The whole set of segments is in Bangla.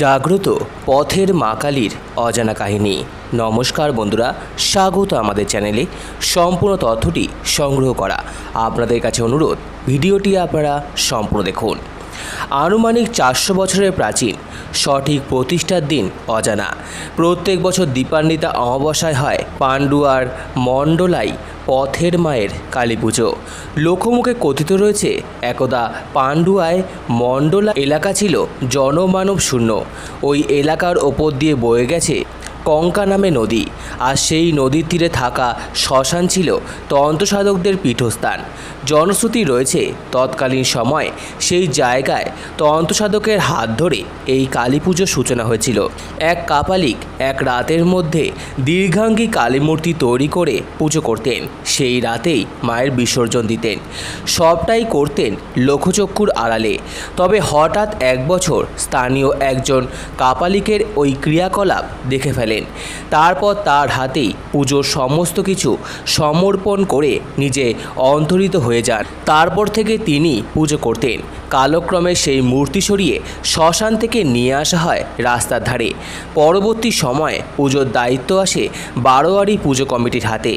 জাগ্রত পথের মা কালীর অজানা কাহিনী। নমস্কার বন্ধুরা, স্বাগত আমাদের চ্যানেলে। সম্পূর্ণ তথ্যটি সংগ্রহ করা আপনাদের কাছে অনুরোধ, ভিডিওটি আপনারা সম্পূর্ণ দেখুন। আনুমানিক চারশো বছরের প্রাচীন। সঠিক প্রতিষ্ঠার দিন অজানা। প্রত্যেক বছর দীপান্বিতা অমাবস্যায় হয় পাণ্ডুয়ার মণ্ডলাই পথের মায়ের কালী পুজো লোকমুখে কথিত রয়েছে, একদা পাণ্ডুয়ায় মণ্ডলা এলাকা ছিল জনমানব শূন্য ওই এলাকার ওপর দিয়ে বয়ে গেছে কঙ্কা নামে নদী। আর সেই নদীর তীরে থাকা শ্মশান ছিল তন্ত্রসাধকদের পীঠস্থান। জনশ্রুতি রয়েছে, তৎকালীন সময় সেই জায়গায় তন্ত্রসাধকের হাত ধরে এই কালী পুজোর সূচনা হয়েছিল। এক কাপালিক এক রাতের মধ্যে দীর্ঘাঙ্গী কালী মূর্তি তৈরি করে পুজো করতেন। সেই রাতেই মায়ের বিসর্জন দিতেন। সবটাই করতেন লোকচক্ষুর আড়ালে। তবে হঠাৎ এক বছর স্থানীয় একজন কাপালিকের ওই ক্রিয়াকলাপ দেখে ফেলেন তারপর তার হাতেই পুজোর সমস্ত কিছু সমর্পণ করে নিজে অন্তরিত হয়ে যান। তারপর থেকে তিনি পুজো করতেন। কালক্রমে সেই মূর্তি সরিয়ে শ্মশান থেকে নিয়ে আসা হয় রাস্তার ধারে। পরবর্তী সময়ে পুজোর দায়িত্ব আসে বারোয়ারি পুজো কমিটির হাতে।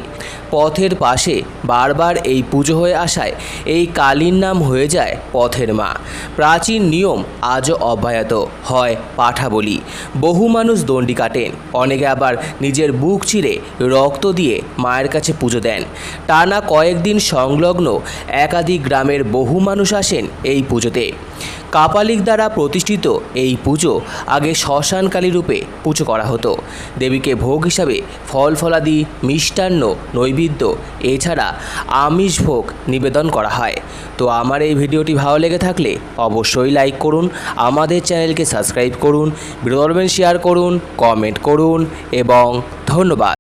পথের পাশে বারবার এই পুজো হয়ে আসায় এই কালীর নাম হয়ে যায় পথের মা। প্রাচীন নিয়ম আজও অব্যাহত হয় পাঠা বলি বহু মানুষ দণ্ডি কাটেন অনেকে আবার নিজের বুক চিরে রক্ত দিয়ে মায়ের কাছে পুজো দেন। টানা কয়েকদিন সংলগ্ন একাধিক গ্রামের বহু মানুষ আসেন এই পুজোতে। কাপালিক দ্বারা প্রতিষ্ঠিত এই পুজো আগে শ্মশানকালী রূপে পুজো করা হতো। দেবীকে ভোগ হিসাবে ফল ফলাদি, মিষ্টান্ন, নৈবেদ্য, এছাড়া আমিষ ভোগ নিবেদন করা হয়। তো আমার এই ভিডিওটি ভালো লেগে থাকলে অবশ্যই লাইক করুন, আমাদের চ্যানেলকে সাবস্ক্রাইব করুন ভিডিও শেয়ার করুন কমেন্ট করুন, এবং ধন্যবাদ।